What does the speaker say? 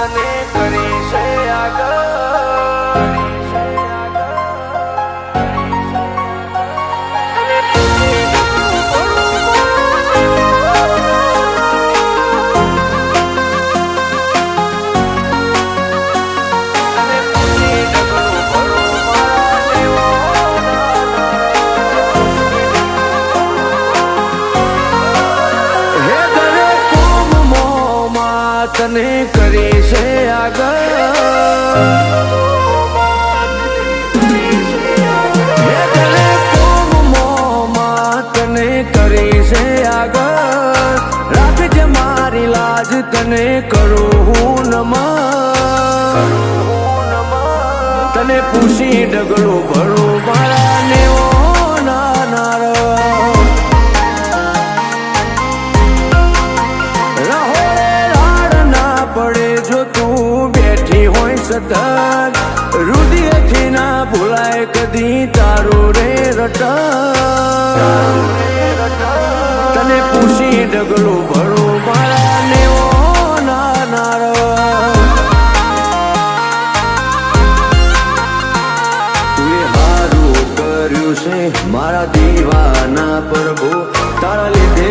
अपने पर તને કરી છે આગળ. તને કરું હું નમન તને પૂછી ડગલું સતત રુધિરથી ના ભૂલાય કદી તારું રે રટન. તને પૂછી ડગલું ભરું મારા નેવો છે મારા દીવાના પ્રભુ તારા લીધે